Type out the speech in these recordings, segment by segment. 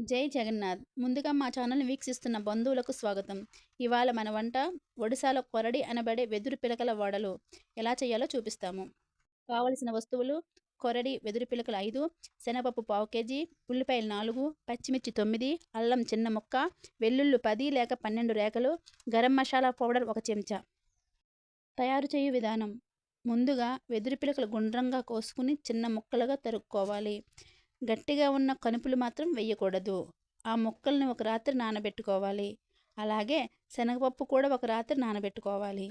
జై జగన్నాథ్. ముందుగా మా ఛానల్ని వీక్షిస్తున్న బంధువులకు స్వాగతం. ఇవాళ మన వంట ఒడిశాలో కొరడి అనబడే వెదురు పిలకల వడలు ఎలా చేయాలో చూపిస్తాము. కావలసిన వస్తువులు కొరడి వెదురు పిలకలు ఐదు శనగపప్పు పావు కేజీ ఉల్లిపాయలు నాలుగు పచ్చిమిర్చి తొమ్మిది అల్లం చిన్న ముక్క వెల్లుల్లి పది లేక పన్నెండు రేఖలు గరం మసాలా పౌడర్ ఒక చెంచా. తయారు చేయు విధానం. ముందుగా వెదురు పిలకలు గుండ్రంగా కోసుకుని చిన్న ముక్కలుగా తరుక్కోవాలి. గట్టిగా ఉన్న కనుపులు మాత్రం వేయకూడదు ఆ ముక్కల్ని ఒక రాత్రి నానబెట్టుకోవాలి. అలాగే శనగపప్పు కూడా ఒక రాత్రి నానబెట్టుకోవాలి.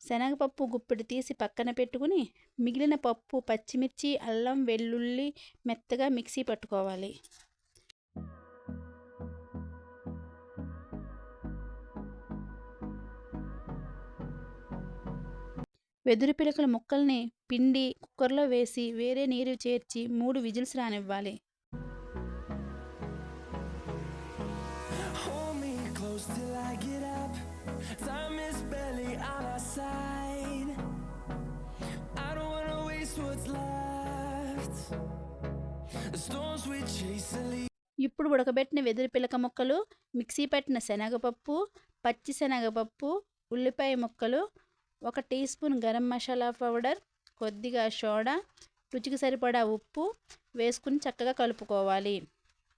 శనగపప్పు గుప్పిడి తీసి పక్కన పెట్టుకుని మిగిలిన పప్పు పచ్చిమిర్చి అల్లం వెల్లుల్లి మెత్తగా మిక్సీ పట్టుకోవాలి. వెదురు పిలకల ముక్కల్ని పిండి కుక్కర్లో వేసి వేరే నీరు చేర్చి మూడు విజిల్స్ రానివ్వాలి. ఇప్పుడు ఉడకబెట్టిన వెదురు పిలక మొక్కలు మిక్సీ పెట్టిన శనగపప్పు పచ్చిశనగపప్పు ఉల్లిపాయ ముక్కలు ఒక teaspoon garam masala powder కొద్దిగా సోడా రుచికి సరిపడా ఉప్పు వేసుకుని చక్కగా కలుపుకోవాలి.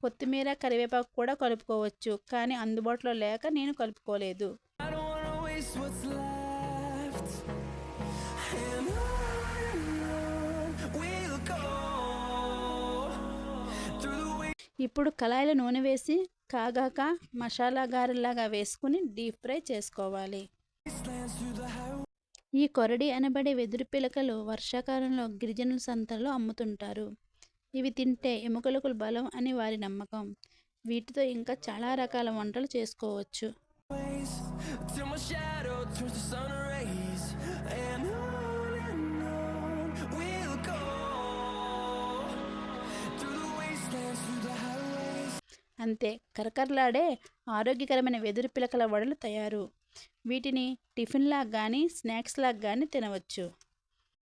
కొత్తిమీర కరివేపాకు కూడా కలుపుకోవచ్చు కానీ అందుబాటులో లేక నేను కలుపుకోలేదు. ఇప్పుడు కళాయిలో నూనె వేసి కాగాక మసాలా గారెలాగా వేసుకుని డీప్ ఫ్రై చేసుకోవాలి. ఈ కొరడి అనబడే వెదురు పిలకలు వర్షాకాలంలో గిరిజనుల సంతల్లో అమ్ముతుంటారు. ఇవి తింటే ఎముకలకు బలం అని వారి నమ్మకం. వీటితో ఇంకా చాలా రకాల వంటలు చేసుకోవచ్చు. అంతే కరకరలాడే ఆరోగ్యకరమైన వెదురు పిలకల వడలు తయారు. వీటిని టిఫిన్ లాగా కానీ స్నాక్స్ లాగా కానీ తినవచ్చు.